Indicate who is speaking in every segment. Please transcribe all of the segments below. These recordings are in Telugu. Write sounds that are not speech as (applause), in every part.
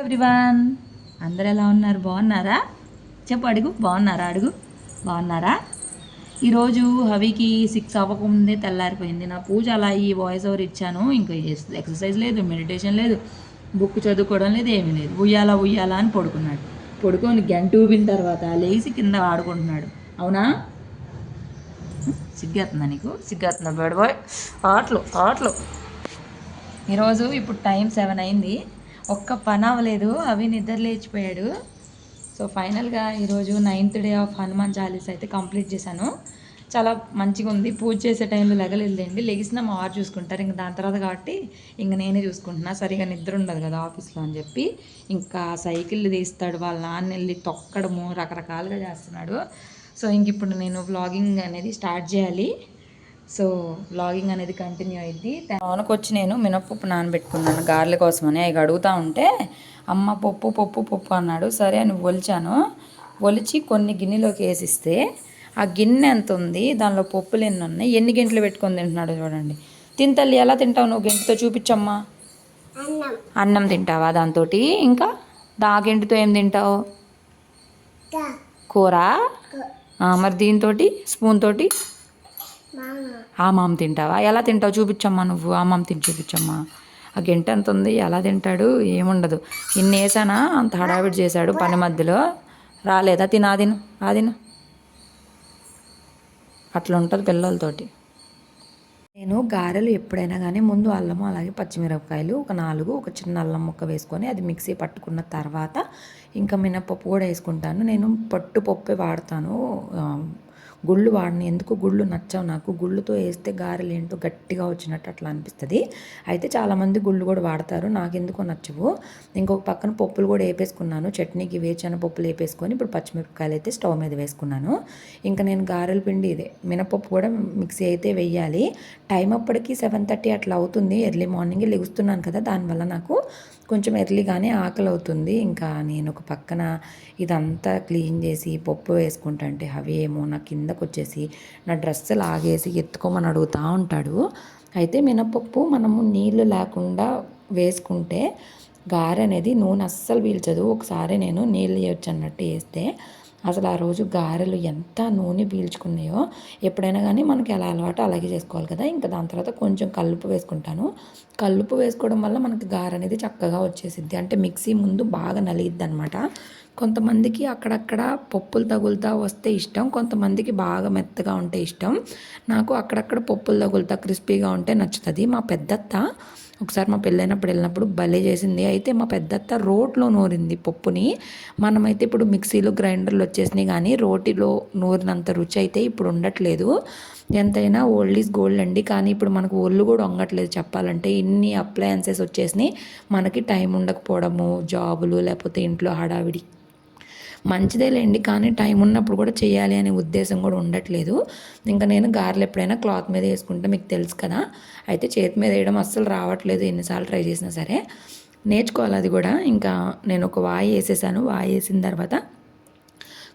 Speaker 1: ఎవ్రీవన్. అందరు ఎలా ఉన్నారు? బాగున్నారా? చెప్పు అడుగు. బాగున్నారా? అడుగు. బాగున్నారా? ఈరోజు హవికి సిక్స్ అవ్వకముందే తెల్లారిపోయింది. నా పూజ అలా ఈ వాయిస్ ఓవర్ ఇచ్చాను. ఇంకా ఎక్సర్సైజ్ లేదు మెడిటేషన్ లేదు బుక్ చదువుకోవడం లేదు ఏమీ లేదు. ఉయ్యాలా ఉయ్యాలా అని పడుకున్నాడు. పడుకొని గంట ఊపిన తర్వాత లేచి కింద ఆడుకుంటున్నాడు. అవునా? సిగ్గేస్తుందా నీకు? సిగ్గేస్తుందా బేడ్ బాయ్? ఆటలు ఆటలు. ఈరోజు ఇప్పుడు టైం సెవెన్ అయింది. ఒక్క పని అవ్వలేదు. అవి నిద్ర లేచిపోయాడు. సో ఫైనల్గా ఈరోజు ninth day of Hanuman Chalisa అయితే కంప్లీట్ చేశాను. చాలా మంచిగా ఉంది. పూజ చేసే టైంలో లెగలేదండి లెగిసిన మా వారు చూసుకుంటారు. ఇంకా దాని తర్వాత కాబట్టి ఇంక నేనే చూసుకుంటున్నా. సరిగా నిద్ర ఉండదు కదా ఆఫీస్లో అని చెప్పి. ఇంకా సైకిల్ తీస్తాడు. వాళ్ళ నాన్న వెళ్ళి తొక్కడము రకరకాలుగా చేస్తున్నాడు. సో ఇంక ఇప్పుడు నేను వ్లాగింగ్ అనేది స్టార్ట్ చేయాలి. సో వ్లాగింగ్ అనేది కంటిన్యూ అయింది వచ్చి నేను మినపప్పు నానబెట్టుకున్నాను గారెల కోసమని. అవి అడుగుతా ఉంటే అమ్మ పప్పు పప్పు పప్పు అన్నాడు. సరే అని ఒలిచాను. ఒలిచి కొన్ని గిన్నెలోకి వేసిస్తే ఆ గిన్నె ఎంత ఉంది? దానిలో పప్పులు ఎన్ని ఉన్నాయి? ఎన్ని గంటలు పెట్టుకొని తింటున్నాడు చూడండి. తింతల్లి ఎలా తింటావు నువ్వు? గంటతో చూపించమ్మా అన్నం. తింటావా దాంతో ఇంకా దా గంటతో ఏం తింటావు? కూర? ఆ, మరి దీంతో స్పూన్ తోటి? ఆ మామ తింటావా? ఎలా తింటావు? చూపించమ్మా నువ్వు. ఆ మామ తిని చూపించమ్మా. ఆ గంట ఎంత ఉంది? ఎలా తింటాడు? ఏముండదు. ఇన్ని వేసానా? అంత హడావిడి చేశాడు పని మధ్యలో. రాలేదా? తిను ఆదిన తిను అట్లా ఉంటుంది పిల్లలతోటి. నేను గారెలు ఎప్పుడైనా కానీ ముందు అల్లము అలాగే పచ్చిమిరపకాయలు ఒక నాలుగు ఒక చిన్న అల్లం ముక్క వేసుకొని అది మిక్సీ పట్టుకున్న తర్వాత ఇంకా మినపప్పు కూడా వేసుకుంటాను. నేను పట్టుపప్పే వాడతాను. గుళ్ళు వాడిని ఎందుకు గుళ్ళు నచ్చవు నాకు? గుళ్ళుతో వేస్తే గారెలు ఏంటో గట్టిగా వచ్చినట్టు అట్లా అనిపిస్తుంది. అయితే చాలామంది గుళ్ళు కూడా వాడతారు. నాకు ఎందుకో నచ్చవు. ఇంకొక పక్కన పప్పులు కూడా వేపేసుకున్నాను. చట్నీకి వేచిన పప్పులు వేపేసుకొని ఇప్పుడు పచ్చిమిరపకాయలు అయితే స్టవ్ మీద వేసుకున్నాను. ఇంకా నేను గారెల పిండి ఇదే మినపప్పు కూడా మిక్సీ అయితే వేయాలి. టైం అప్పటికి సెవెన్ థర్టీ అట్లా అవుతుంది. ఎర్లీ మార్నింగ్ లెగుస్తున్నాను కదా దానివల్ల నాకు కొంచెం ఎర్లీగానే ఆకలి అవుతుంది. ఇంకా నేను ఒక పక్కన ఇదంతా క్లీన్ చేసి పప్పు వేసుకుంటుంటే అవి ఏమో నా కిందకు వచ్చేసి నా డ్రెస్ లాగేసి ఎత్తుకోమని అడుగుతూ ఉంటాడు అయితే మినపప్పు మనము నీళ్ళు లేకుండా వేసుకుంటే గారె అనేది నూనె అస్సలు పీల్చదు. ఒకసారి నేను నీళ్ళు వేయొచ్చు అన్నట్టు వేస్తే అసలు ఆ రోజు గారెలు ఎంత నూనె పీల్చుకున్నాయో ఎప్పుడైనా కానీ మనకి ఎలా అలవాటు అలాగే చేసుకోవాలి కదా. ఇంకా దాని తర్వాత కొంచెం కల్లుపు వేసుకుంటాను. కల్లుపు వేసుకోవడం వల్ల మనకి గారె అనేది చక్కగా వచ్చేసిద్ది. అంటే మిక్సీ ముందు బాగా నలిగిద్ది అనమాట కొంతమందికి అక్కడక్కడ పప్పులు తగులుతా వస్తే ఇష్టం కొంతమందికి బాగా మెత్తగా ఉంటే ఇష్టం. నాకు అక్కడక్కడ పప్పులు తగులుతా క్రిస్పీగా ఉంటే నచ్చుతుంది. మా పెద్దత్త ఒకసారి మా పెళ్ళైనప్పుడు వెళ్ళినప్పుడు భలే చేసింది. అయితే మా పెద్దత్త రోట్లో నూరింది పప్పుని. మనమైతే ఇప్పుడు మిక్సీలు గ్రైండర్లు వచ్చేసినాయి కానీ రోటిలో నూరినంత రుచి అయితే ఇప్పుడు ఉండట్లేదు. ఎంతైనా ఓల్డ్ ఈజ్ గోల్డ్ అండి. కానీ ఇప్పుడు మనకు ఒళ్ళు కూడా వంగట్లేదు చెప్పాలంటే. ఇన్ని అప్లయన్సెస్ వచ్చేసినాయి. మనకి టైం ఉండకపోవడము జాబులు లేకపోతే ఇంట్లో హడావిడి. మంచిదేలేండి కానీ టైం ఉన్నప్పుడు కూడా చేయాలి అనే ఉద్దేశం కూడా ఉండట్లేదు. ఇంకా నేను గారెలు ఎప్పుడైనా క్లాత్ మీద వేసుకుంటే మీకు తెలుసు కదా అయితే చేతి మీద వేయడం అస్సలు రావట్లేదు ఎన్నిసార్లు ట్రై చేసినా సరే. నేర్చుకోవాలి అది కూడా. ఇంకా నేను ఒక వాయి వేసేసాను. వాయి వేసిన తర్వాత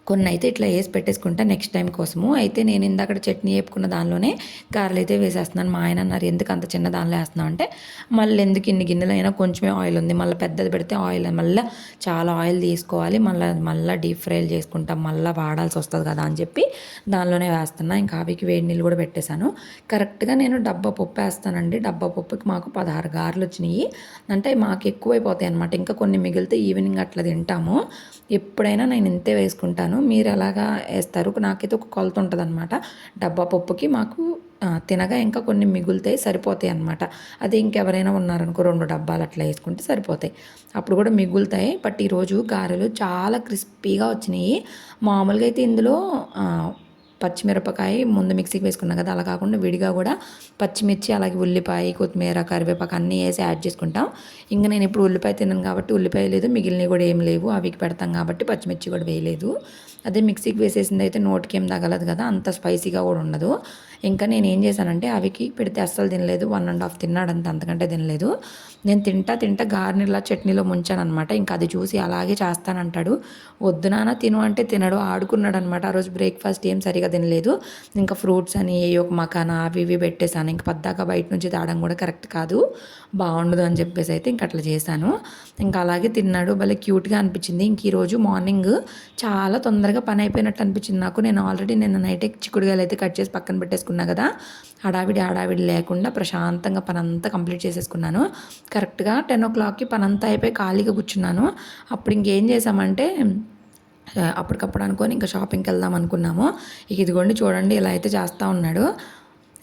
Speaker 1: కొన్ని అయితే ఇట్లా వేసి పెట్టేసుకుంటా నెక్స్ట్ టైం కోసము. అయితే నేను ఇందాక చట్నీ వేపుకున్న దానిలోనే కారలు అయితే వేసేస్తున్నాను. మా ఆయన అన్నారు ఎందుకు అంత చిన్న దానిలో వేస్తున్నావు? అంటే మళ్ళీ ఎందుకు ఇన్ని గిన్నెలు అయినా కొంచెమే ఆయిల్ ఉంది. మళ్ళీ పెద్దది పెడితే ఆయిల్ మళ్ళీ చాలా ఆయిల్ తీసుకోవాలి. మళ్ళీ మళ్ళీ డీప్ ఫ్రైలు చేసుకుంటాం. మళ్ళీ వాడాల్సి వస్తుంది కదా అని చెప్పి దానిలోనే వేస్తున్నా. ఇంకా అవికి వేడి నీళ్ళు కూడా పెట్టేశాను. కరెక్ట్గా నేను డబ్బా పప్పు వేస్తానండి. డబ్బా పప్పుకి మాకు పదహారు గారెలు వచ్చినాయి. అంటే మాకు ఎక్కువైపోతాయి అనమాట ఇంకా కొన్ని మిగిలితే ఈవినింగ్ అట్లా తింటాము. ఎప్పుడైనా నేను ఇంతే వేసుకుంటాను. మీరు ఎలాగా వేస్తారు. నాకైతే ఒక కొలత ఉంటుంది అనమాట డబ్బా పప్పుకి మాకు తినగా ఇంకా కొన్ని మిగులుతాయి సరిపోతాయి అనమాట అది ఇంకెవరైనా ఉన్నారనుకో రెండు డబ్బాలు అట్లా వేసుకుంటే సరిపోతాయి. అప్పుడు కూడా మిగులుతాయి. బట్ ఈరోజు గారెలు చాలా క్రిస్పీగా వచ్చినాయి. మామూలుగా అయితే ఇందులో పచ్చిమిరపకాయ ముందు మిక్సీకి వేసుకున్నాం కదా అలా కాకుండా విడిగా కూడా పచ్చిమిర్చి అలాగే ఉల్లిపాయ కొత్తిమీర కరివేపాకు అన్నీ వేసి యాడ్ చేసుకుంటాం. ఇంకా నేను ఇప్పుడు ఉల్లిపాయ తిన్నాను కాబట్టి ఉల్లిపాయ లేదు మిగిలినవి కూడా ఏం లేవు. అవికి పెడతాం కాబట్టి పచ్చిమిర్చి కూడా వేయలేదు. అదే మిక్సీకి వేసేసింది అయితే నోటికి ఏం తగలదు కదా అంత స్పైసీగా కూడా ఉండదు. ఇంకా నేను ఏం చేశానంటే అవికి పెడితే అస్సలు తినలేదు. వన్ అండ్ హాఫ్ తిన్నాడంత అంతకంటే తినలేదు. నేను తింటా తింటా గార్నిలా చట్నీలో ముంచాను అనమాట ఇంకా అది చూసి అలాగే చేస్తానంటాడు. వద్దు నాన్న తిను అంటే తినడు. ఆడుకున్నాడు అనమాట ఆ రోజు బ్రేక్ఫాస్ట్ ఏం సరిగా తినలేదు. ఇంకా ఫ్రూట్స్ అని ఏ ఒక మకానా అవి ఇవి పెట్టేశాను. ఇంకా పద్దాక బయట నుంచి తాగడం కూడా కరెక్ట్ కాదు. బాగుండదు అని చెప్పేసి అయితే ఇంక అట్లా చేశాను. ఇంకా అలాగే తిన్నాడు. భలే క్యూట్గా అనిపించింది. ఇంక ఈరోజు మార్నింగ్ చాలా తొందరగా పని అయిపోయినట్టు అనిపించింది నాకు. నేను ఆల్రెడీ నిన్న నైట్ చిక్కుడుగాయలు అయితే కట్ చేసి పక్కన పెట్టేసుకున్నా కదా. హడావిడి హడావిడి లేకుండా ప్రశాంతంగా పని అంతా కంప్లీట్ చేసేసుకున్నాను. కరెక్ట్గా టెన్ ఓ క్లాక్కి పని అంతా అయిపోయి ఖాళీగా కూర్చున్నాను. అప్పుడు ఇంకేం చేసామంటే అప్పటికప్పుడు అనుకొని ఇంకా షాపింగ్కి వెళ్దాం అనుకున్నాము. ఇక ఇదిగోండి చూడండి ఇలా అయితే చేస్తూ ఉన్నాడు.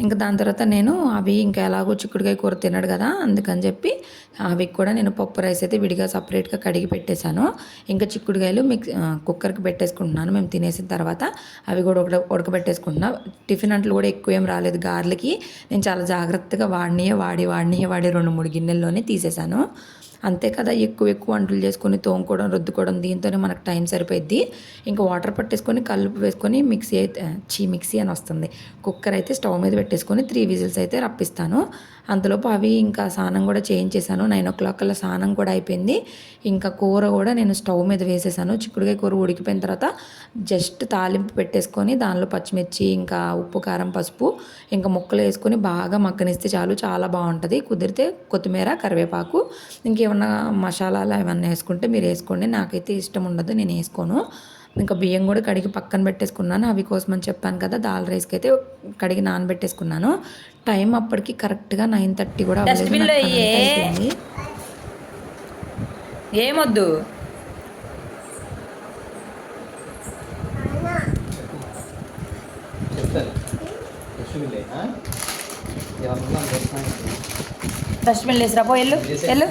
Speaker 1: ఇంకా దాని తర్వాత నేను అవి ఇంకా ఎలాగో చిక్కుడుకాయ కూర తినడు కదా అందుకని చెప్పి అవి కూడా నేను పప్పు రైస్ అయితే విడిగా సపరేట్గా కడిగి పెట్టేశాను. ఇంకా చిక్కుడుకాయలు మిక్స్ కుక్కర్కి పెట్టేసుకుంటున్నాను. మేము తినేసిన తర్వాత అవి కూడా ఉడక ఉడకబెట్టేసుకుంటున్నా. టిఫిన్ అంటలు కూడా ఎక్కువ ఏం రాలేదు. గార్లకి నేను చాలా జాగ్రత్తగా వాడినియే వాడి వాడినియే వాడి రెండు మూడు గిన్నెల్లోనే తీసేశాను. అంతే కదా ఎక్కువ ఎక్కువ వంటలు చేసుకొని తోముకోవడం రుద్దుకోవడం దీంతోనే మనకు టైం సరిపోద్ది ఇంకా వాటర్ పట్టేసుకొని కలుపు వేసుకొని మిక్సీ అయితే చీ మిక్సీ అని వస్తుంది. కుక్కర్ అయితే స్టవ్ మీద పెట్టేసుకొని త్రీ విజిల్స్ అయితే రప్పిస్తాను. అంతలోపు అవి ఇంకా స్నానం కూడా చేయించేసాను నైన్ ఓ క్లాక్ కల్లా స్నానం కూడా అయిపోయింది. ఇంకా కూర కూడా నేను స్టవ్ మీద వేసేసాను చిక్కుడుకాయ కూర ఉడికిపోయిన తర్వాత జస్ట్ తాలింపు పెట్టేసుకొని దానిలో పచ్చిమిర్చి ఇంకా ఉప్పు కారం పసుపు ఇంకా ముక్కలు వేసుకొని బాగా మగ్గనిస్తే చాలు చాలా బాగుంటుంది. కుదిరితే కొత్తిమీర కరివేపాకు ఇంకేమన్నా మసాలాలు ఏమన్నా వేసుకుంటే మీరు వేసుకోండి. నాకైతే ఇష్టం ఉండదు నేను వేసుకోను. ఇంకా బియ్యం కూడా కడిగి పక్కన పెట్టేసుకున్నాను. అవి కోసం అని చెప్పాను కదా దాల్ రైస్కి అయితే కడిగి నానబెట్టేసుకున్నాను. టైం అప్పటికి కరెక్ట్గా నైన్ థర్టీ కూడా.
Speaker 2: ఏమొద్దు?
Speaker 3: చెప్తారు
Speaker 2: డస్ట్బిన్ లేసిరా పో ఎల్లు ఎల్లు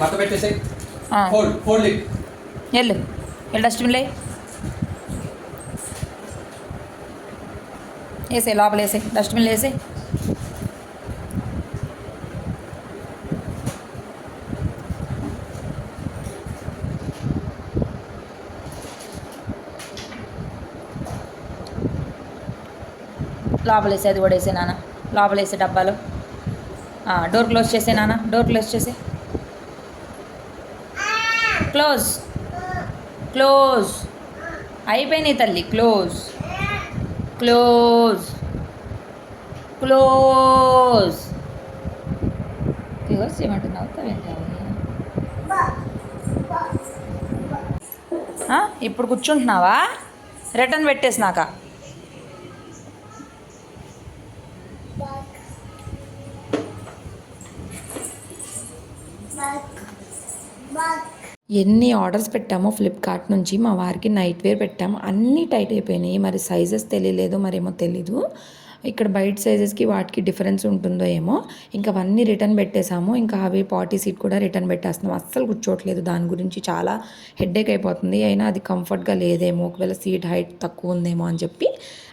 Speaker 2: ఎల్లు ఎల్లు డస్ట్బిన్ లే వేసే లోపల వేసే డస్ట్బిన్ వేసే లోపల వేసే అది కూడా వేసే నాన్న. లోపల వేసే డబ్బాలు. డోర్ క్లోజ్ చేసే నాన్న డోర్ క్లోజ్ చేసే. క్లోజ్ క్లోజ్ అయిపోయినాయి తల్లి క్లోజ్ క్లోజ్ క్లోజ్ క్లోజ్ ఏమంటున్నావు? ఇప్పుడు కూర్చుంటున్నావా? రిటర్న్ పెట్టేసినాక.
Speaker 1: ఎన్ని ఆర్డర్స్ పెట్టామో ఫ్లిప్కార్ట్ నుంచి మా వారికి నైట్ వేర్ పెట్టాము అన్నీ టైట్ అయిపోయినాయి. మరి సైజెస్ తెలియలేదు మరేమో తెలీదు. ఇక్కడ బయట సైజెస్కి వాటికి డిఫరెన్స్ ఉంటుందో ఏమో. ఇంకా అవన్నీ రిటర్న్ పెట్టేశాము. ఇంకా అవి పార్టీ సీట్ కూడా రిటర్న్ పెట్టేస్తున్నాం. అస్సలు కూర్చోవట్లేదు. దాని గురించి చాలా హెడ్ఏక్ అయిపోతుంది. అయినా అది కంఫర్ట్గా లేదేమో. ఒకవేళ సీట్ హైట్ తక్కువ ఉందేమో అని చెప్పి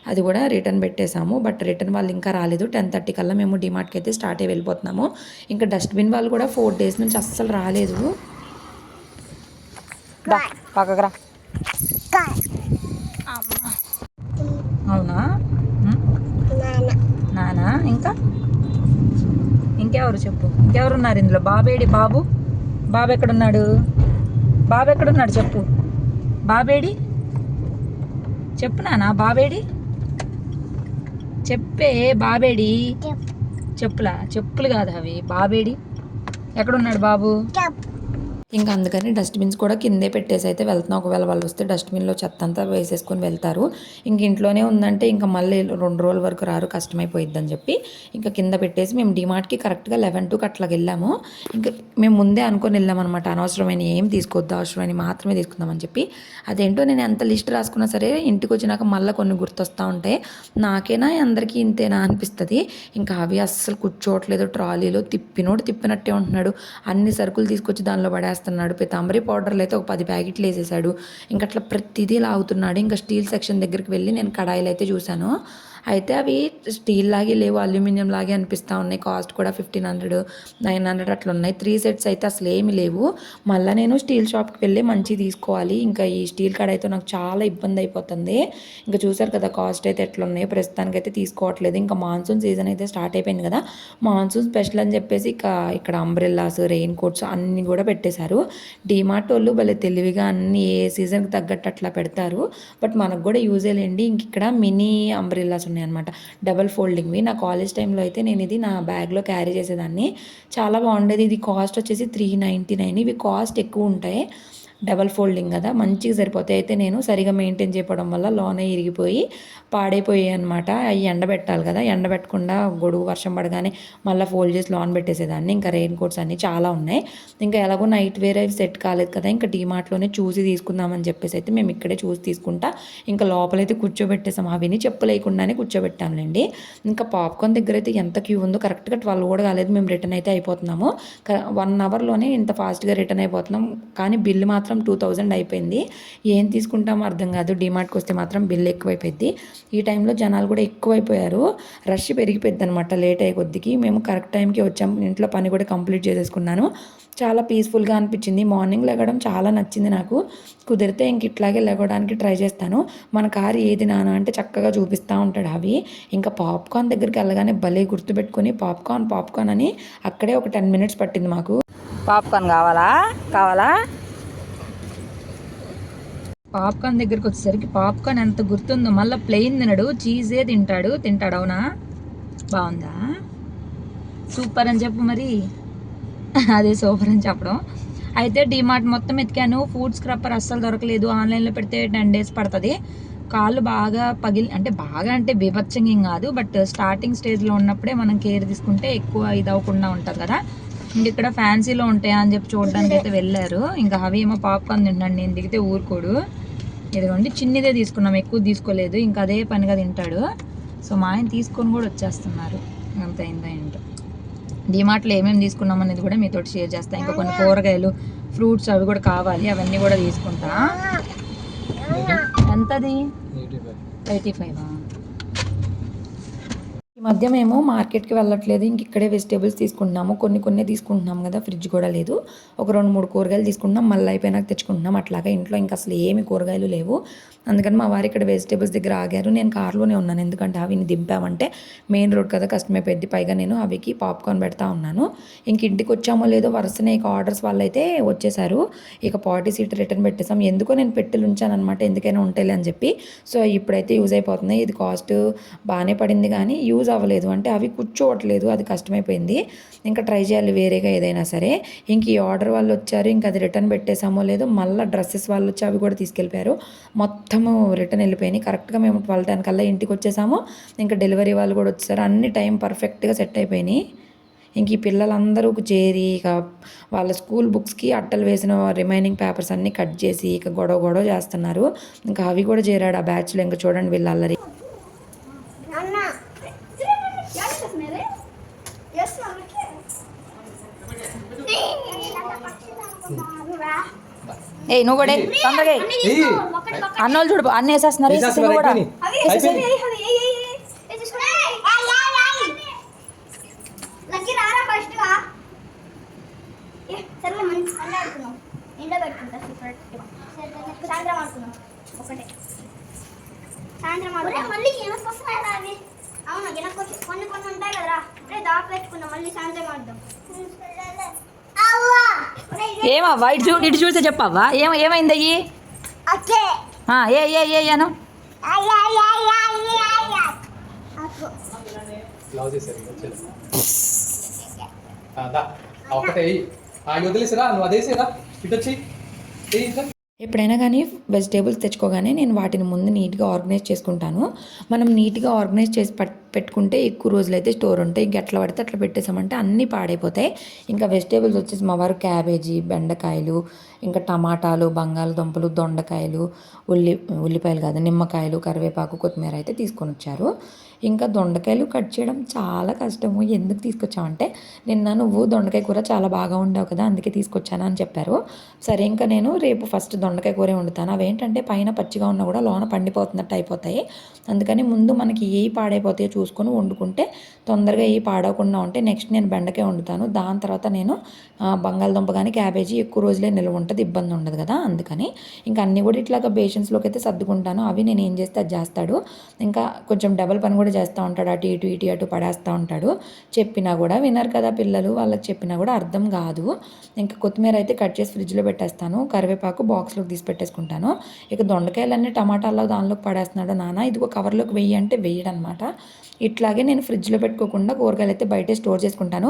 Speaker 1: అది కూడా రిటర్న్ పెట్టేశాము. బట్ రిటర్న్ వాళ్ళు ఇంకా రాలేదు. టెన్ థర్టీ కల్లా మేము డిమార్ట్కి అయితే స్టార్ట్ అయ్యి వెళ్ళిపోతున్నాము. ఇంకా డస్ట్బిన్ వాళ్ళు కూడా ఫోర్ డేస్ నుంచి అస్సలు రాలేదు.
Speaker 2: అవునా. నానా? ఇంకా? ఇంకెవరు చెప్పు? ఇంకెవరు ఉన్నారు ఇందులో బాబేడి బాబు? బాబు ఎక్కడున్నాడు? బాబు ఎక్కడున్నాడు చెప్పు. బాబేడి చెప్పు నానా బాబేడి చెప్పే బాబేడి చెప్పులా? చెప్పులు కాదు అవి. బాబేడి ఎక్కడున్నాడు బాబు?
Speaker 1: ఇంకా అందుకని డస్ట్బిన్స్ కూడా కిందే పెట్టేసి అయితే వెళ్తున్నాం. ఒకవేళ వాళ్ళు వస్తే డస్ట్బిన్లో చెత్త అంతా వేసేసుకొని వెళ్తారు. ఇంక ఇంట్లోనే ఉందంటే ఇంకా మళ్ళీ రెండు రోజుల వరకు రారు కష్టమైపోయిద్ది అని చెప్పి. ఇంకా కింద పెట్టేసి మేము డిమార్ట్కి కరెక్ట్గా లెవెన్ టుకి అట్లా వెళ్ళాము. ఇంకా మేము ముందే అనుకొని వెళ్ళామన్నమాట అనవసరమైన ఏం తీసుకోవద్దు అవసరమైన మాత్రమే తీసుకుందామని చెప్పి. అదేంటో నేను ఎంత లిస్ట్ రాసుకున్నా సరే ఇంటికి వచ్చినాక మళ్ళీ కొన్ని గుర్తొస్తూ ఉంటాయి. నాకేనా అందరికీ ఇంతేనా అనిపిస్తుంది. ఇంకా అవి అస్సలు కూర్చోవట్లేదు. ట్రాలీలో తిప్పినోడు తిప్పినట్టే ఉంటున్నాడు. అన్ని సరుకులు తీసుకొచ్చి దానిలో వేస్తున్నాడు పితాంబరి పౌడర్లు అయితే ఒక పది ప్యాకెట్లు వేసేసాడు. ఇంకా అట్లా ప్రతిదీ లాగుతున్నాడు. ఇంకా స్టీల్ సెక్షన్ దగ్గరికి వెళ్ళి నేను కడాయిలు అయితే చూశాను. అయితే అవి స్టీల్ లాగే లేవు అల్యూమినియం లాగే అనిపిస్తూ ఉన్నాయి. కాస్ట్ కూడా ఫిఫ్టీన్ హండ్రెడ్ నైన్ హండ్రెడ్ అట్లా ఉన్నాయి త్రీ సెట్స్ అయితే అసలు ఏమి లేవు. మళ్ళీ నేను స్టీల్ షాప్కి వెళ్ళి మంచి తీసుకోవాలి. ఇంకా ఈ స్టీల్ కడాయితో నాకు చాలా ఇబ్బంది అయిపోతుంది. ఇంకా చూసారు కదా కాస్ట్ అయితే ఎట్లా ఉన్నాయి ప్రస్తుతానికి అయితే తీసుకోవట్లేదు. ఇంకా మాన్సూన్ సీజన్ అయితే స్టార్ట్ అయిపోయింది కదా. మాన్సూన్ స్పెషల్ అని చెప్పేసి ఇక ఇక్కడ అంబ్రెల్లాస్ రెయిన్ కోట్స్ అన్నీ కూడా పెట్టేశారు. డీమార్ట్ వాళ్ళు భలే తెలివిగా అన్ని ఏ సీజన్కి తగ్గట్టు అట్లా పెడతారు. బట్ మనకు కూడా యూజ్ లేండి ఇంక ఇక్కడ మినీ అంబ్రెల్లాస్ ఉన్నాయి అనమాట డబల్ ఫోల్డింగ్వి నా కాలేజ్ టైంలో అయితే నేను ఇది నా బ్యాగ్లో క్యారీ చేసేదాన్ని. చాలా బాగుండేది. ఇది కాస్ట్ వచ్చేసి త్రీ నైంటీ నైన్ ఇవి కాస్ట్ ఎక్కువ ఉంటాయి. డబల్ ఫోల్డింగ్ కదా మంచిగా సరిపోతాయి. అయితే నేను సరిగా మెయింటైన్ చేయడం వల్ల లోనే ఇరిగిపోయి పాడైపోయాయి అనమాట అవి ఎండబెట్టాలి కదా ఎండబెట్టకుండా గొడుగు వర్షం పడగానే మళ్ళీ ఫోల్డ్ చేసి లోన్ పెట్టేసేదాన్ని. ఇంకా రెయిన్ కోట్స్ అన్నీ చాలా ఉన్నాయి. ఇంకా ఎలాగో నైట్ వేర్ అవి సెట్ కాలేదు కదా ఇంకా డీమార్ట్లోనే చూసి తీసుకుందామని చెప్పేసి అయితే మేము ఇక్కడే చూసి తీసుకుంటా. ఇంకా లోపలైతే కూర్చోబెట్టేసాం. అవిని చెప్పు లేకుండానే కూర్చోబెట్టాంలేండి ఇంకా పాప్కార్న్ దగ్గర అయితే ఎంత క్యూ ఉందో కరెక్ట్గా ట్వెల్వ్ కూడా కాలేదు. మేము రిటర్న్ అయితే అయిపోతున్నాము. వన్ అవర్లోనే ఇంత ఫాస్ట్గా రిటర్న్ అయిపోతున్నాం. కానీ బిల్లు మాత్రం మాత్రం టూ థౌజండ్ అయిపోయింది. ఏం తీసుకుంటామో అర్థం కాదు. డిమార్ట్కి వస్తే మాత్రం బిల్ ఎక్కువైపోయింది ఈ టైంలో జనాలు కూడా ఎక్కువైపోయారు. రష్ పెరిగిపోయింది అనమాట లేట్ అయ్యే కొద్దికి. మేము కరెక్ట్ టైంకి వచ్చాము ఇంట్లో పని కూడా కంప్లీట్ చేసేసుకున్నాను. చాలా పీస్ఫుల్గా అనిపించింది. మార్నింగ్ లెగడం చాలా నచ్చింది నాకు. కుదిరితే ఇంక ఇట్లాగే లెగడానికి ట్రై చేస్తాను. మన కారు ఏది నానా అంటే చక్కగా చూపిస్తూ ఉంటాడు అవి. ఇంకా పాప్కార్న్ దగ్గరికి వెళ్ళగానే భలే గుర్తుపెట్టుకుని పాప్కార్న్ పాప్కార్న్ అని అక్కడే ఒక టెన్ మినిట్స్ పట్టింది మాకు.
Speaker 2: పాప్కార్న్ కావాలా? కావాలా? పాప్కార్న్ దగ్గరికి వచ్చేసరికి పాప్కార్న్ ఎంత గుర్తుందో. మళ్ళీ ప్లెయిన్ తినడు చీజే తింటాడు. తింటాడు అవునా? బాగుందా? సూపర్ అని చెప్పు మరి. అదే సూపర్ అని చెప్పడం. అయితే డిమార్ట్ మొత్తం ఎతికాను. ఫుడ్ స్క్రప్పర్ అస్సలు దొరకలేదు. ఆన్లైన్లో పెడితే టెన్ డేస్ పడుతుంది. కాళ్ళు బాగా పగిలి అంటే బాగా అంటే బీభత్సంగా కాదు. బట్ స్టార్టింగ్ స్టేజ్లో ఉన్నప్పుడే మనం కేర్ తీసుకుంటే ఎక్కువ ఇది అవ్వకుండా ఉంటుంది కదా. ఇంక ఇక్కడ ఫ్యాన్సీలో ఉంటాయా అని చెప్పి చూడడానికి అయితే వెళ్ళారు. ఇంకా అవి ఏమో పాప్కార్న్ తింటాను నేను దిగితే ఊరుకోడు. ఇదిగోండి చిన్నదే తీసుకున్నాం ఎక్కువ తీసుకోలేదు ఇంకా అదే పనిగా తింటాడు. సో మా ఆయన తీసుకొని కూడా వచ్చేస్తున్నారు. అంత అయిందా ఏంటో. డిమార్ట్లో ఏమేమి తీసుకున్నాం అనేది కూడా మీతో షేర్ చేస్తా. ఇంకా కొన్ని కూరగాయలు ఫ్రూట్స్ అవి కూడా కావాలి అవన్నీ కూడా తీసుకుంటా. ఎంతది? Eighty five?
Speaker 1: ఈ మధ్య మేము మార్కెట్కి వెళ్ళట్లేదు. ఇంక ఇక్కడే వెజిటేబుల్స్ తీసుకుంటున్నాము. కొన్ని కొన్ని తీసుకుంటున్నాం కదా. ఫ్రిడ్జ్ కూడా లేదు. ఒక రెండు మూడు కూరగాయలు తీసుకుంటున్నాం. మళ్ళీ అయిపోయినాక తెచ్చుకుంటున్నాం. అట్లాగా ఇంట్లో ఇంకా అసలు ఏమి కూరగాయలు లేవు. అందుకని మా వారు ఇక్కడ వెజిటేబుల్స్ దగ్గర ఆగారు. నేను కార్లోనే ఉన్నాను. ఎందుకంటే అవిని దింపామంటే మెయిన్ రోడ్ కదా. కష్టమైపోయింది పైగా నేను అవికి పాప్కార్న్ పెడతా ఉన్నాను. ఇంక ఇంటికి వచ్చామో లేదో వరుసనే ఇక ఆర్డర్స్ వాళ్ళైతే వచ్చేసారు. ఇక పార్టీ సీట్ రిటర్న్ పెట్టేసాం ఎందుకో నేను పెట్టెలు ఉంచాను అనమాట ఎందుకైనా ఉంటాయి అని చెప్పి. సో ఇప్పుడైతే యూజ్ అయిపోతున్నాయి. ఇది కాస్ట్ బాగానే పడింది కానీ యూజ్ అవ్వలేదు. అంటే అవి కూర్చోవట్లేదు. అది కష్టమైపోయింది. ఇంకా ట్రై చేయాలి వేరేగా ఏదైనా సరే. ఇంక ఈ ఆర్డర్ వాళ్ళు వచ్చారు. ఇంకా అది రిటర్న్ పెట్టేసామో లేదో మళ్ళీ డ్రెస్సెస్ వాళ్ళు వచ్చి అవి కూడా తీసుకెళ్ళిపోయారు. మొత్తము రిటర్న్ వెళ్ళిపోయినాయి. కరెక్ట్గా మేము ట్వెల్వ్ టెన్ కల్లా ఇంటికి వచ్చేసాము. ఇంకా డెలివరీ వాళ్ళు కూడా వచ్చారు. అన్ని టైం పర్ఫెక్ట్గా సెట్ అయిపోయినాయి. ఇంక ఈ పిల్లలందరూ చేరి ఇక వాళ్ళ స్కూల్ బుక్స్కి అట్టలు వేసిన రిమైనింగ్ పేపర్స్ అన్నీ కట్ చేసి ఇక గొడవ గొడవ చేస్తున్నారు. ఇంకా అవి కూడా చేరాడు ఆ బ్యాచ్లో ఇంకా చూడండి వీళ్ళ అల్లరి
Speaker 4: నాన్న యాడ్ చేస్తున్నారు ఎస్ మమ్మీకి
Speaker 2: ఏ నువ్వు కూడా తొందరగా. అన్నోళ్ళు చూడు అన్ని వేసేస్తున్నారు కూడా
Speaker 4: అవి వేసేసారు, ఏయ్, అవి, ఏయ్, ఏయ్, ఏయ్, ఏయ్, తీసుకో. లక్కీ రారా ఫస్ట్గా ఏ, సర్లే మంచి అన్నీ ఆడుకున్నాం ఇంట్లో పెట్టుకుంటా సీక్రెట్ సాయంత్రం ఆడుకున్నాం ఒకటే సాయంత్రం ఆడుకున్నాం మళ్ళీ గినకు వస్తున్నాయా అవి అవును గినకు వచ్చి కొన్ని కొన్ని ఉంటాయి కదరా అప్పుడే దాకా పెట్టుకున్నాం మళ్ళీ సాయంత్రం ఆడదాం
Speaker 2: ఏమవ్వా ఇటు చూ ఇటు చూస్తే చెప్పవ్వా ఏమ ఏమైంది అయ్యి? ఏ ఏ ఏ అను
Speaker 3: ఆగి వదిలేసిరా నువ్వు అదేసేరా ఇటు వచ్చి
Speaker 1: ఎప్పుడైనా కానీ వెజిటేబుల్స్ తెచ్చుకోగానే నేను వాటిని ముందు నీట్గా ఆర్గనైజ్ చేసుకుంటాను. మనం నీట్గా ఆర్గనైజ్ చేసి పెట్టుకుంటే ఎక్కువ రోజులైతే స్టోర్ ఉంటాయి. ఇంక ఎట్లా పడితే అట్లా పెట్టేసామంటే అన్నీ పాడైపోతాయి. ఇంకా వెజిటేబుల్స్ వచ్చేసి మా వారు క్యాబేజీ బెండకాయలు ఇంకా టమాటాలు బంగాళదుంపలు దొండకాయలు ఉల్లి ఉల్లిపాయలు కాదు నిమ్మకాయలు కరివేపాకు కొత్తిమీర అయితే తీసుకొని వచ్చారు ఇంకా దొండకాయలు కట్ చేయడం చాలా కష్టము. ఎందుకు తీసుకొచ్చామంటే నిన్న నువ్వు దొండకాయ కూర చాలా బాగా ఉండవు కదా అందుకే తీసుకొచ్చాను అని చెప్పారు. సరే ఇంకా నేను రేపు ఫస్ట్ దొండకాయ కూర వండుతాను. అవేంటంటే పైన పచ్చిగా ఉన్నా కూడా లోన పండిపోతున్నట్టు అయిపోతాయి. అందుకని ముందు మనకి ఏ పాడైపోతాయో చూసుకొని వండుకుంటే తొందరగా ఏ పాడవకుండా ఉంటే నెక్స్ట్ నేను బెండకాయ వండుతాను. దాని తర్వాత నేను బంగాళదుంప కానీ క్యాబేజీ ఎక్కువ రోజులే నిల్వ ఉంటుంది ఇబ్బంది ఉండదు కదా అందుకని ఇంకా అన్నీ కూడా ఇట్లాగా బేషన్స్లోకి అయితే సర్దుకుంటాను. అవి నేను ఏం చేస్తే అది చేస్తాడు. ఇంకా కొంచెం డబల్ పని కూడా కూడా చేస్తూ ఉంటాడు. అటు ఇటు ఇటు అటు పడేస్తూ ఉంటాడు. చెప్పినా కూడా వినరు కదా పిల్లలు. వాళ్ళకి చెప్పినా కూడా అర్థం కాదు. ఇంకా కొత్తిమీర అయితే కట్ చేసి ఫ్రిడ్జ్లో పెట్టేస్తాను. కరివేపాకు బాక్స్లోకి తీసి పెట్టేసుకుంటాను. ఇక దొండకాయలన్నీ టమాటాల్లో దానిలోకి పడేస్తున్నాడు నాన్న. ఇదిగో కవర్లోకి వెయ్యి అంటే వెయ్యడనమాట ఇట్లాగే నేను ఫ్రిడ్జ్లో పెట్టుకోకుండా కూరగాయలు అయితే బయటే స్టోర్ చేసుకుంటాను.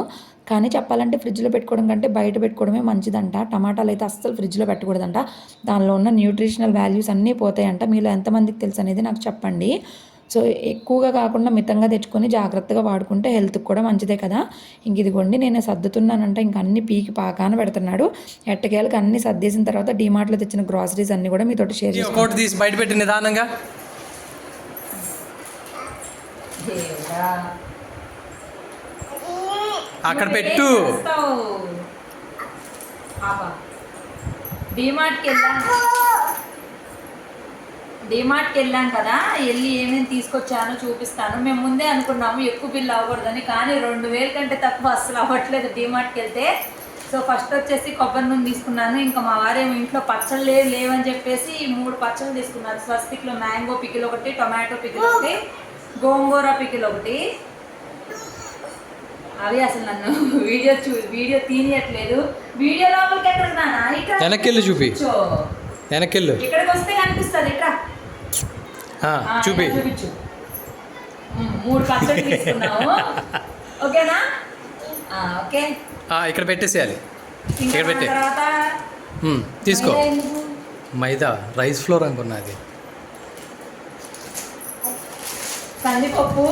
Speaker 1: కానీ చెప్పాలంటే ఫ్రిడ్జ్లో పెట్టుకోవడం కంటే బయట పెట్టుకోవడమే మంచిదంట. టమాటాలు అయితే అస్సలు ఫ్రిడ్జ్లో పెట్టకూడదంట. దానిలో ఉన్న న్యూట్రిషనల్ వాల్యూస్ అన్నీ పోతాయంట. మీలో ఎంతమందికి తెలుసు అనేది నాకు చెప్పండి. సో ఎక్కువగా కాకుండా మితంగా తెచ్చుకొని జాగ్రత్తగా వాడుకుంటే హెల్త్కి కూడా మంచిదే కదా. ఇంక ఇదిగోండి నేను సర్దుతున్నానంటే ఇంక అన్ని పీకి పాకాన పెడుతున్నాడు. ఎట్టకేలకు అన్ని సర్దేసిన తర్వాత డీమార్ట్లో తెచ్చిన గ్రాసరీస్ అన్ని కూడా మీతో షేర్
Speaker 3: తీసి బయట పెట్టి నిదానంగా. అక్కడ పెట్టు.
Speaker 2: డిమార్ట్కి వెళ్ళాం డిమార్ట్కి వెళ్ళాం కదా వెళ్ళి ఏమేమి తీసుకొచ్చానో చూపిస్తాను. మేము ముందే అనుకున్నాము ఎక్కువ బిల్ అవ్వకూడదని కానీ రెండు వేల కంటే తక్కువ అస్సలు అవ్వట్లేదు డిమార్ట్కి వెళ్తే. సో ఫస్ట్ వచ్చేసి కొబ్బరి నూనె తీసుకున్నాను. ఇంకా మా వారేమో ఇంట్లో పచ్చళ్ళు లేవు లేవని చెప్పేసి మూడు పచ్చళ్ళు తీసుకున్నారు. స్వస్తిక్లో మ్యాంగో పికిల్ ఒకటి టొమాటో పికిల్ ఒకటి గోంగూర పికిల్ ఒకటి. అవి అసలు నన్ను వీడియో చూ వీడియో తీయట్లేదు వీడియో లోపలికి ఎక్కడ
Speaker 3: వెళ్ళి చూపి. వెళ్ళు.
Speaker 2: ఇక్కడికి వస్తే కనిపిస్తుంది
Speaker 3: ఆ, చూపి.
Speaker 2: ఇలా చూపించు. ఉమ్, మూడు పచ్చడి తీసుకున్నాము (laughs) ఓకేనా? ఆ, ఓకే.
Speaker 3: ఆ, ఇక్కడ పెట్టేసేయాలి.
Speaker 2: ఇంకా
Speaker 3: ఇక్కడ పెట్టే. తీసుకో?
Speaker 2: మైదా
Speaker 3: రైస్ ఫ్లోర్ అనుకున్నది
Speaker 2: కందిపప్పు.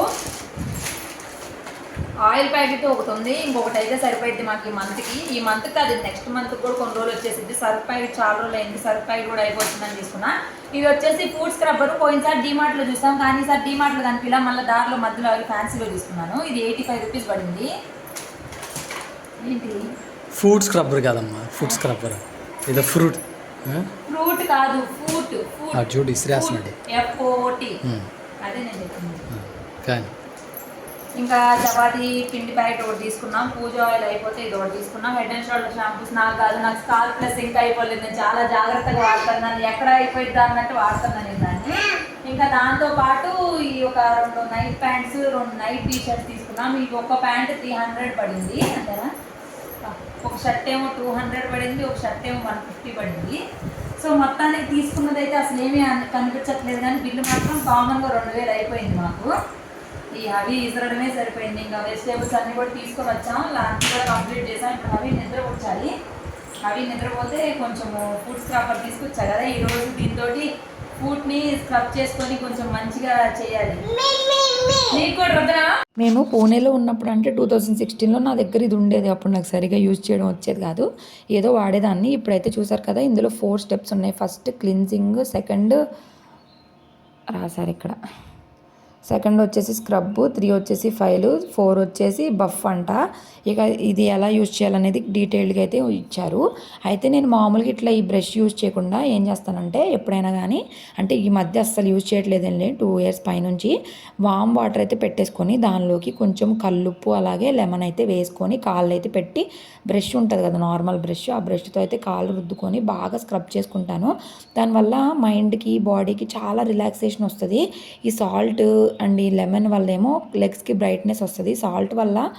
Speaker 2: ఆయిల్ ప్యాకెట్ ఒకటి ఉంది ఇంకొకటి అయితే సరిపోయింది మాకు ఈ మంత్కి ఈ మంత్ కాదు నెక్స్ట్ మంత్ కూడా కొన్ని రోజులు వచ్చేసింది సర్ఫ్ ప్యాకెట్ చాలా రోజులు అయింది సర్ఫ్ ప్యాకెట్ కూడా అయిపోతుందని తీసుకున్నా. ఇది వచ్చేసి ఫుడ్ స్క్రబ్బర్ పోయినసారి డిమార్ట్లో చూసాం కానీ ఈసారి డిమార్ట్లో కనిపిలా మళ్ళీ దారిలో మధ్యలో అవి ఫ్యాన్సీలో తీసుకున్నాను. ఇది ఎయిటీ ఫైవ్ రూపీస్ పడింది. ఏంటి?
Speaker 3: ఫుడ్ స్క్రబ్బర్ కాదమ్మా ఫుడ్ స్క్రబ్బర్ ఇది ఫ్రూట్
Speaker 2: ఫ్రూట్ కాదు ఫ్రూట్
Speaker 3: ఆ, చూడు, ఇసిరేస్తున్నాడు.
Speaker 2: ఎఫ్ఓటి. అదే నేను చెప్పింది.
Speaker 3: కానీ
Speaker 2: ఇంకా చపాతి పిండి ప్యాకెట్ ఒకటి తీసుకున్నాం. పూజ ఆయిల్ అయిపోతే ఇది ఒకటి తీసుకున్నాం. హెడ్ అండ్ షోల్డర్ షాంపూస్ నాకు కాదు నాకు స్కాల్ ప్లస్ ఇంకా అయిపోలేదు. నేను చాలా జాగ్రత్తగా వాడుతున్నాను. ఎక్కడ అయిపోయింది అన్నట్టు వాడుతున్నాను దాన్ని. ఇంకా దాంతో పాటు ఈ ఒక రెండు నైట్ ప్యాంట్స్ రెండు నైట్ టీ షర్ట్స్ తీసుకున్నాం. మీకు ఒక ప్యాంట్ త్రీ హండ్రెడ్ పడింది. అంతేనా? ఒక షర్ట్ ఏమో టూ హండ్రెడ్ పడింది. ఒక షర్ట్ ఏమో వన్ ఫిఫ్టీ పడింది. సో మొత్తానికి తీసుకున్నదైతే అసలు ఏమీ కనిపించట్లేదు కానీ బిల్లు మాత్రం కామన్గా రెండు వేలు అయిపోయింది మాకు. ఈ అవి ఇసరడమే సరిపోయింది. ఇంకా వెజిటేబుల్స్ అన్ని కూడా తీసుకొని వచ్చాం లాంచ్ కూడా కంప్లీట్ చేసాం. ఇప్పుడు అవి నిద్రపుచ్చాలి. అవి నిద్రపోతే కొంచెం ఫుడ్ స్క్రబ్బర్ తీసుకొచ్చా కదా? ఈరోజు దీంతో ఫుడ్ని స్క్రబ్ చేసుకొని కొంచెం మంచిగా చేయాలి. నీకు కూడా
Speaker 1: మేము పూణేలో ఉన్నప్పుడు అంటే టూ థౌజండ్ సిక్స్టీన్లో నా దగ్గర ఇది ఉండేది. అప్పుడు నాకు సరిగా యూజ్ చేయడం వచ్చేది కాదు. ఏదో వాడేదాన్ని. ఇప్పుడైతే చూసారు కదా ఇందులో ఫోర్ స్టెప్స్ ఉన్నాయి. ఫస్ట్ క్లిన్జింగ్ సెకండ్ రాశారు ఇక్కడ. సెకండ్ వచ్చేసి స్క్రబ్ త్రీ వచ్చేసి ఫైలు ఫోర్ వచ్చేసి బఫ్ అంట. ఇక ఇది ఎలా యూజ్ చేయాలనేది డీటెయిల్డ్గా అయితే ఇచ్చారు. అయితే నేను మామూలుగా ఇట్లా ఈ బ్రష్ యూజ్ చేయకుండా ఏం చేస్తానంటే ఎప్పుడైనా కానీ అంటే ఈ మధ్య అస్సలు యూజ్ చేయట్లేదండి టూ ఇయర్స్ పైనుంచి. వామ్ వాటర్ అయితే పెట్టేసుకొని దానిలోకి కొంచెం కల్లుప్పు అలాగే లెమన్ అయితే వేసుకొని కాళ్ళు అయితే పెట్టి బ్రష్ ఉంటుంది కదా నార్మల్ బ్రష్ ఆ బ్రష్తో అయితే కాళ్ళు రుద్దుకొని బాగా స్క్రబ్ చేసుకుంటాను. దానివల్ల మైండ్కి బాడీకి చాలా రిలాక్సేషన్ వస్తుంది. ఈ సాల్ట్ అండ్ ఈ లెమన్ వల్ల ఏమో లెగ్స్కి బ్రైట్నెస్ వస్తుంది. సాల్ట్ వల్ల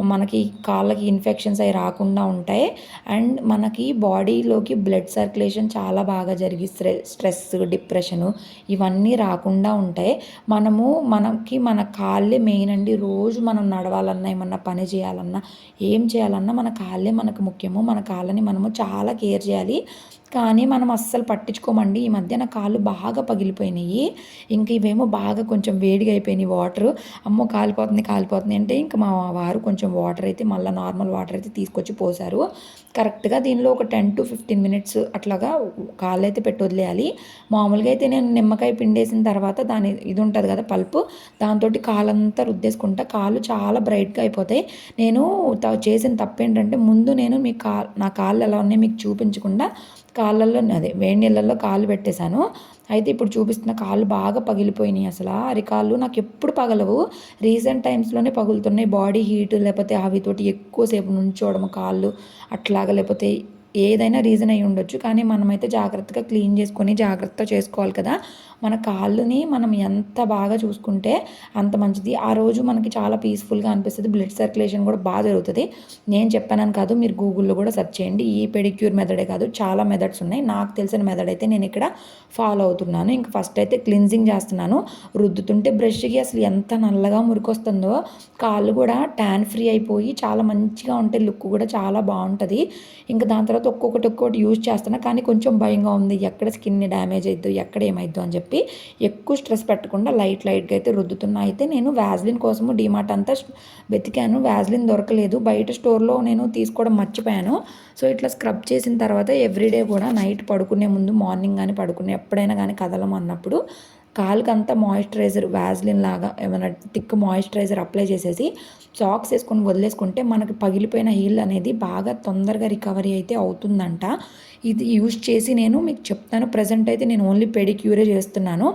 Speaker 1: మనకి కాళ్ళకి ఇన్ఫెక్షన్స్ అవి రాకుండా ఉంటాయి. అండ్ మనకి బాడీలోకి బ్లడ్ సర్క్యులేషన్ చాలా బాగా జరిగి స్ట్రెస్ డిప్రెషను ఇవన్నీ రాకుండా ఉంటాయి. మనము మనకి మన కాళ్ళే మెయిన్ అండి. రోజు మనం నడవాలన్నా ఏమన్నా పని చేయాలన్నా ఏం చేయాలన్నా మన కాళ్ళే మనకు ముఖ్యము. మన కాళ్ళని మనము చాలా కేర్ చేయాలి. కానీ మనం అస్సలు పట్టించుకోమండి. ఈ మధ్యన కాళ్ళు బాగా పగిలిపోయినాయి. ఇంక ఇవేమో బాగా కొంచెం వేడిగా అయిపోయినాయి వాటర్. అమ్మో కాలిపోతుంది కాలిపోతుంది అంటే ఇంకా మా వారు కొంచెం వాటర్ అయితే మళ్ళీ నార్మల్ వాటర్ అయితే తీసుకొచ్చి పోసారు. కరెక్ట్గా దీనిలో ఒక టెన్ టు ఫిఫ్టీన్ మినిట్స్ అట్లాగా కాళ్ళు అయితే పెట్టి వదిలేయాలి. మామూలుగా అయితే నేను నిమ్మకాయ పిండేసిన తర్వాత దాని ఇది ఉంటుంది కదా పల్పు దాంతో కాలంతా రుద్దేసుకుంటా. కాళ్ళు చాలా బ్రైట్గా అయిపోతాయి. నేను చేసిన తప్పు ఏంటంటే ముందు నేను మీ కా నా కాళ్ళు ఎలా ఉన్నాయో మీకు చూపించకుండా కాళ్ళల్లో అదే వేడి నీళ్ళల్లో కాళ్ళు పెట్టేశాను. అయితే ఇప్పుడు చూపిస్తున్న కాళ్ళు బాగా పగిలిపోయినాయి అసలు. అరికాళ్ళు నాకు ఎప్పుడు పగలవు. రీసెంట్ టైమ్స్లోనే పగులుతున్నాయి. బాడీ హీట్ లేకపోతే అవితోటి ఎక్కువసేపు నుంచోవడం కాళ్ళు అట్లాగా లేకపోతే
Speaker 2: ఏదైనా రీజన్ అయి ఉండొచ్చు కానీ మనమైతే జాగ్రత్తగా క్లీన్ చేసుకొని జాగ్రత్త చేసుకోవాలి కదా. మన కాళ్ళని మనం ఎంత బాగా చూసుకుంటే అంత మంచిది. ఆ రోజు మనకి చాలా పీస్ఫుల్గా అనిపిస్తుంది. బ్లడ్ సర్క్యులేషన్ కూడా బాగా జరుగుతుంది. నేను చెప్పానని కాదు మీరు గూగుల్లో కూడా సెర్చ్ చేయండి. ఈ పెడిక్యూర్ మెథడే కాదు చాలా మెథడ్స్ ఉన్నాయి. నాకు తెలిసిన మెథడ్ అయితే నేను ఇక్కడ ఫాలో అవుతున్నాను. ఇంకా ఫస్ట్ అయితే క్లిన్జింగ్ చేస్తున్నాను. రుద్దుతుంటే బ్రష్కి అసలు ఎంత నల్లగా మురికొస్తుందో కాళ్ళు కూడా ట్యాన్ ఫ్రీ అయిపోయి చాలా మంచిగా ఉంటాయి లుక్ కూడా చాలా బాగుంటుంది. ఇంకా దాని తర్వాత ఒక్కొక్కటి ఒక్కొక్కటి యూజ్ చేస్తున్నా. కానీ కొంచెం భయంగా ఉంది. ఎక్కడ స్కిన్ డ్యామేజ్ అవుతుందో ఎక్కడ ఏమైద్దో అని చెప్పి. ఎక్కువ స్ట్రెస్ పెట్టకుండా లైట్ లైట్గా అయితే రుద్దుతున్నా. అయితే నేను వ్యాజ్లిన్ కోసము డిమార్ట్ అంతా వెతికాను. వ్యాజ్లిన్ దొరకలేదు. బయట స్టోర్లో నేను తీసుకోవడం మర్చిపోయాను. సో ఇట్లా స్క్రబ్ చేసిన తర్వాత ఎవ్రీడే కూడా నైట్ పడుకునే ముందు మార్నింగ్ కానీ పడుకునే ఎప్పుడైనా కానీ కదలం అన్నప్పుడు కాలుకంతా మాయిశ్చరైజర్ వ్యాజ్లిన్ లాగా ఏమైనా థిక్ మాయిశ్చరైజర్ అప్లై చేసేసి సాక్స్ వేసుకొని వదిలేసుకుంటే మనకి పగిలిపోయిన హీల్ అనేది బాగా తొందరగా రికవరీ అయితే అవుతుందంట. ఇది యూజ్ చేసి నేను మీకు చెప్తాను. ప్రజెంట్ అయితే నేను ఓన్లీ పెడిక్యూరే చేస్తున్నాను.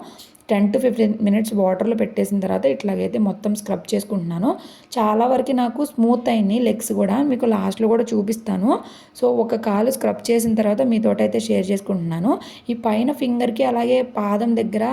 Speaker 2: టెన్ టు ఫిఫ్టీన్ మినిట్స్ వాటర్లో పెట్టేసిన తర్వాత ఇట్లాగైతే మొత్తం స్క్రబ్ చేసుకుంటున్నాను. చాలా వరకు నాకు స్మూత్ అయినాయి లెగ్స్ కూడా. మీకు లాస్ట్లో కూడా చూపిస్తాను. సో ఒక కాలు స్క్రబ్ చేసిన తర్వాత మీతోటైతే షేర్ చేసుకుంటున్నాను. ఈ పైన ఫింగర్కి అలాగే పాదం దగ్గర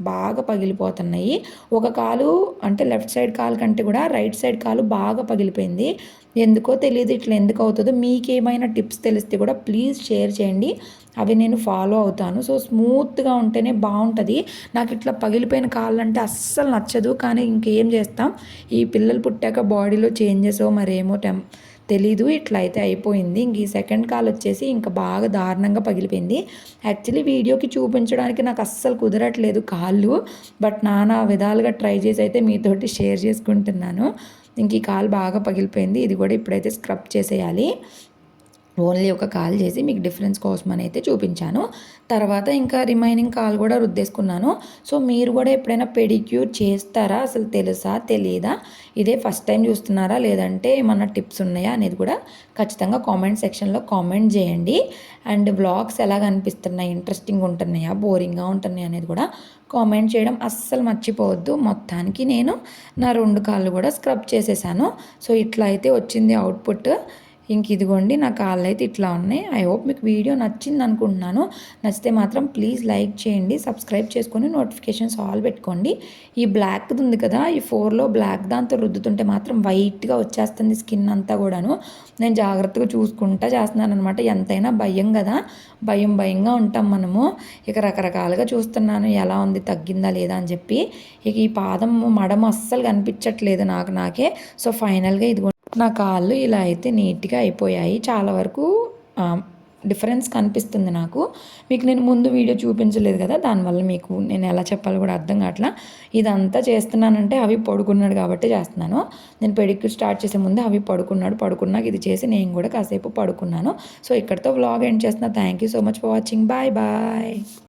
Speaker 2: బాగా పగిలిపోతున్నాయి. ఒక కాలు అంటే లెఫ్ట్ సైడ్ కాలు కంటే కూడా రైట్ సైడ్ కాలు బాగా పగిలిపోయింది. ఎందుకో తెలియదు ఇట్లా ఎందుకు అవుతుందో. మీకేమైనా టిప్స్ తెలిస్తే కూడా ప్లీజ్ షేర్ చేయండి. అవి నేను ఫాలో అవుతాను. సో స్మూత్గా ఉంటేనే బాగుంటుంది. నాకు ఇట్లా పగిలిపోయిన కాళ్ళు అంటే అస్సలు నచ్చదు. కానీ ఇంకేం చేస్తాం? ఈ పిల్లలు పుట్టాక బాడీలో చేంజెస్ మరేమో టెం తెలీదు ఇట్లా అయితే అయిపోయింది. ఇంక ఈ సెకండ్ కాల్ వచ్చేసి ఇంకా బాగా దారుణంగా పగిలిపోయింది. యాక్చువల్లీ వీడియోకి చూపించడానికి నాకు అస్సలు కుదరట్లేదు కాళ్ళు బట్ నానా విధాలుగా ట్రై చేసి అయితే మీతోటి షేర్ చేసుకుంటున్నాను. ఇంక ఈ కాలు బాగా పగిలిపోయింది. ఇది కూడా ఇప్పుడైతే స్క్రబ్ చేసేయాలి. ఓన్లీ ఒక కాల్ చేసి మీకు డిఫరెన్స్ కోసం అని అయితే చూపించాను. తర్వాత ఇంకా రిమైనింగ్ కాల్ కూడా రుద్దేసుకున్నాను. సో మీరు కూడా ఎప్పుడైనా పెడిక్యూర్ చేస్తారా? అసలు తెలుసా? తెలియదా ఇదే ఫస్ట్ టైం చూస్తున్నారా? లేదంటే ఏమన్నా టిప్స్ ఉన్నాయా? అనేది కూడా ఖచ్చితంగా కామెంట్ సెక్షన్లో కామెంట్ చేయండి. అండ్ బ్లాగ్స్ ఎలా కనిపిస్తున్నాయి ఇంట్రెస్టింగ్ ఉంటున్నాయా? బోరింగ్గా ఉంటున్నాయా? అనేది కూడా కామెంట్ చేయడం అస్సలు మర్చిపోవద్దు. మొత్తానికి నేను నా రెండు కాళ్ళు కూడా స్క్రబ్ చేసేసాను. సో ఇట్లా అయితే వచ్చింది అవుట్పుట్. ఇంక ఇదిగోండి నా కాళ్ళు అయితే ఇట్లా ఉన్నాయి. ఐ హోప్ మీకు వీడియో నచ్చింది అనుకుంటున్నాను. నచ్చితే మాత్రం ప్లీజ్ లైక్ చేయండి సబ్స్క్రైబ్ చేసుకొని నోటిఫికేషన్స్ ఆల్ పెట్టుకోండి. ఈ బ్లాక్ది ఉంది కదా ఈ ఫోర్లో బ్లాక్ దాంతో రుద్దుతుంటే మాత్రం వైట్గా వచ్చేస్తుంది స్కిన్ అంతా కూడాను. నేను జాగ్రత్తగా చూసుకుంటా చేస్తున్నాను అనమాట ఎంతైనా భయం కదా భయం భయంగా ఉంటాం మనము. ఇక రకరకాలుగా చూస్తున్నాను ఎలా ఉంది తగ్గిందా లేదా అని చెప్పి. ఇక ఈ పాదం మడమ అస్సలు కనిపించట్లేదు నాకు నాకే. సో ఫైనల్గా ఇదిగో నా కాళ్ళు ఇలా అయితే నీట్గా అయిపోయాయి. చాలా వరకు డిఫరెన్స్ కనిపిస్తుంది నాకు. మీకు నేను ముందు వీడియో చూపించలేదు కదా దానివల్ల మీకు నేను ఎలా చెప్పాలో కూడా అర్థం కావట్లా. ఇదంతా చేస్తున్నానంటే అవి పడుకున్నాడు కాబట్టి చేస్తున్నాను. నేను పెడిక్యూర్ స్టార్ట్ చేసే ముందు అవి పడుకున్నాడు పడుకున్నాక ఇది చేసి నేను కూడా కాసేపు పడుకున్నాను. సో ఇక్కడితో వ్లాగ్ ఎండ్ చేస్తున్నా. Thank you so much for watching bye bye